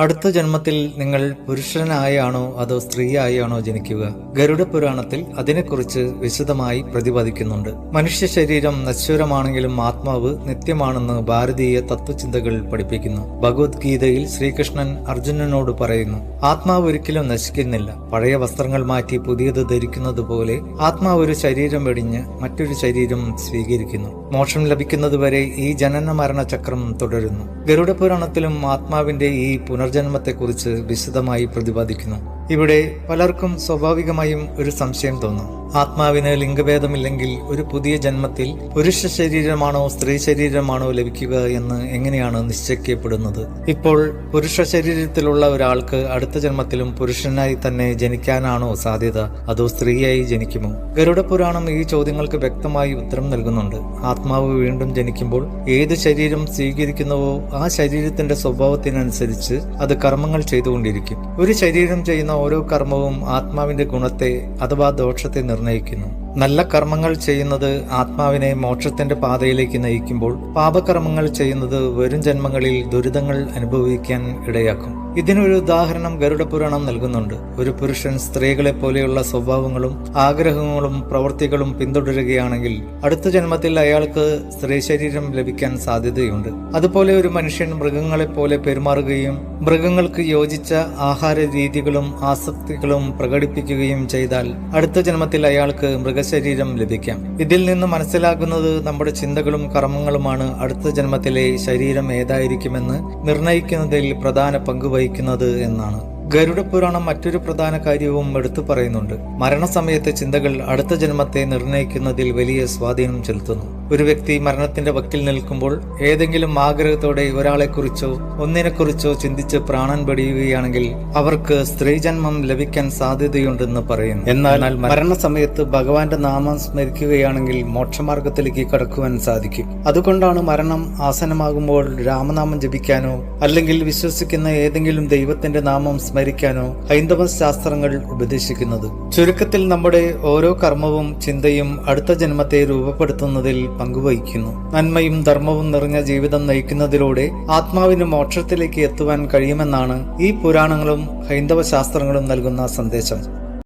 അടുത്ത ജന്മത്തിൽ നിങ്ങൾ പുരുഷനായാണോ അതോ സ്ത്രീയായാണോ ജനിക്കുക? ഗരുഡ പുരാണത്തിൽ അതിനെക്കുറിച്ച് വിശദമായി പ്രതിപാദിക്കുന്നുണ്ട്. മനുഷ്യ ശരീരം നശ്വരമാണെങ്കിലും ആത്മാവ് നിത്യമാണെന്ന് ഭാരതീയ തത്വചിന്തകൾ പഠിപ്പിക്കുന്നു. ഭഗവത്ഗീതയിൽ ശ്രീകൃഷ്ണൻ അർജുനനോട് പറയുന്നു ആത്മാവ് ഒരിക്കലും നശിക്കുന്നില്ല. പഴയ വസ്ത്രങ്ങൾ മാറ്റി പുതിയത് ധരിക്കുന്നത് പോലെ ആത്മാവ് ഒരു ശരീരം വെടിഞ്ഞ് മറ്റൊരു ശരീരം സ്വീകരിക്കുന്നു. മോക്ഷം ലഭിക്കുന്നതുവരെ ഈ ജനന മരണ ചക്രം തുടരുന്നു. ഗരുഡ പുരാണത്തിലും ആത്മാവിന്റെ ഈ പുനർജന്മത്തെക്കുറിച്ച് വിശദമായി പ്രതിപാദിക്കുന്നു. ഇവിടെ പലർക്കും സ്വാഭാവികമായും ഒരു സംശയം തോന്നും. ആത്മാവിന് ലിംഗഭേദമില്ലെങ്കിൽ ഒരു പുതിയ ജന്മത്തിൽ പുരുഷ ശരീരമാണോ സ്ത്രീ ശരീരമാണോ ലഭിക്കുക എന്ന് എങ്ങനെയാണ് നിശ്ചയിക്കപ്പെടുന്നത്? ഇപ്പോൾ പുരുഷ ശരീരത്തിലുള്ള ഒരാൾക്ക് അടുത്ത ജന്മത്തിലും പുരുഷനായി തന്നെ ജനിക്കാനാണോ സാധ്യത? അതോ സ്ത്രീയായി ജനിക്കുമോ? ഗരുഡ പുരാണം ഈ ചോദ്യങ്ങൾക്ക് വ്യക്തമായി ഉത്തരം നൽകുന്നുണ്ട്. ആത്മാവ് വീണ്ടും ജനിക്കുമ്പോൾ ഏത് ശരീരം സ്വീകരിക്കുന്നുവോ ആ ശരീരത്തിന്റെ സ്വഭാവത്തിനനുസരിച്ച് അത് കർമ്മങ്ങൾ ചെയ്തുകൊണ്ടിരിക്കും. ഒരു ശരീരം ചെയ്യുന്ന ഓരോ കർമ്മവും ആത്മാവിന്റെ ഗുണത്തെ അഥവാ ദോഷത്തെ നിർണയിക്കുന്നു നല്ല കർമ്മങ്ങൾ ചെയ്യുന്നത് ആത്മാവിനെ മോക്ഷത്തിന്റെ പാതയിലേക്ക് നയിക്കുമ്പോൾ പാപകർമ്മങ്ങൾ ചെയ്യുന്നത് വരും ജന്മങ്ങളിൽ ദുരിതങ്ങൾ അനുഭവിക്കാൻ ഇടയാക്കും. ഇതിനൊരു ഉദാഹരണം ഗരുഡ പുരാണം നൽകുന്നുണ്ട്. ഒരു പുരുഷൻ സ്ത്രീകളെ പോലെയുള്ള സ്വഭാവങ്ങളും ആഗ്രഹങ്ങളും പ്രവൃത്തികളും പിന്തുടരുകയാണെങ്കിൽ അടുത്ത ജന്മത്തിൽ അയാൾക്ക് സ്ത്രീ ശരീരം ലഭിക്കാൻ സാധ്യതയുണ്ട്. അതുപോലെ ഒരു മനുഷ്യൻ മൃഗങ്ങളെ പോലെ പെരുമാറുകയും മൃഗങ്ങൾക്ക് യോജിച്ച ആഹാര രീതികളും ആസക്തികളും പ്രകടിപ്പിക്കുകയും ചെയ്താൽ അടുത്ത ജന്മത്തിൽ അയാൾക്ക് മൃഗശരീരം ലഭിക്കാം. ഇതിൽ നിന്ന് മനസ്സിലാക്കുന്നത് നമ്മുടെ ചിന്തകളും കർമ്മങ്ങളുമാണ് അടുത്ത ജന്മത്തിലെ ശരീരം ഏതായിരിക്കുമെന്ന് നിർണയിക്കുന്നതിൽ പ്രധാന പങ്ക് വഹിക്കുന്നത് എന്നാണ്. ഗരുഡ പുരാണം മറ്റൊരു പ്രധാന കാര്യവും എടുത്തു പറയുന്നുണ്ട്. മരണസമയത്തെ ചിന്തകൾ അടുത്ത ജന്മത്തെ നിർണയിക്കുന്നതിൽ വലിയ സ്വാധീനം ചെലുത്തുന്നു. ഒരു വ്യക്തി മരണത്തിന്റെ വക്കിൽ നിൽക്കുമ്പോൾ ഏതെങ്കിലും ആഗ്രഹത്തോടെ ഒരാളെക്കുറിച്ചോ ഒന്നിനെക്കുറിച്ചോ ചിന്തിച്ച് പ്രാണൻ പെടിയുകയാണെങ്കിൽ അവർക്ക് സ്ത്രീജന്മം ലഭിക്കാൻ സാധ്യതയുണ്ടെന്ന് പറയുന്നു. എന്നാൽ മരണസമയത്ത് ഭഗവാന്റെ നാമം സ്മരിക്കുകയാണെങ്കിൽ മോക്ഷമാർഗത്തിലേക്ക് കടക്കുവാൻ സാധിക്കും. അതുകൊണ്ടാണ് മരണം ആസനമാകുമ്പോൾ രാമനാമം ജപിക്കാനോ അല്ലെങ്കിൽ വിശ്വസിക്കുന്ന ഏതെങ്കിലും ദൈവത്തിന്റെ നാമം സ്മരിക്കാനോ ഹൈന്ദവ ശാസ്ത്രങ്ങൾ ഉപദേശിക്കുന്നത്. ചുരുക്കത്തിൽ നമ്മുടെ ഓരോ കർമ്മവും ചിന്തയും അടുത്ത ജന്മത്തെ രൂപപ്പെടുത്തുന്നതിൽ പങ്കുവഹിക്കുന്നു. നന്മയും ധർമ്മവും നിറഞ്ഞ ജീവിതം നയിക്കുന്നതിലൂടെ ആത്മാവിന് മോക്ഷത്തിലേക്ക് എത്തുവാൻ കഴിയുമെന്നാണ് ഈ പുരാണങ്ങളും ഹൈന്ദവ ശാസ്ത്രങ്ങളും നൽകുന്ന സന്ദേശം.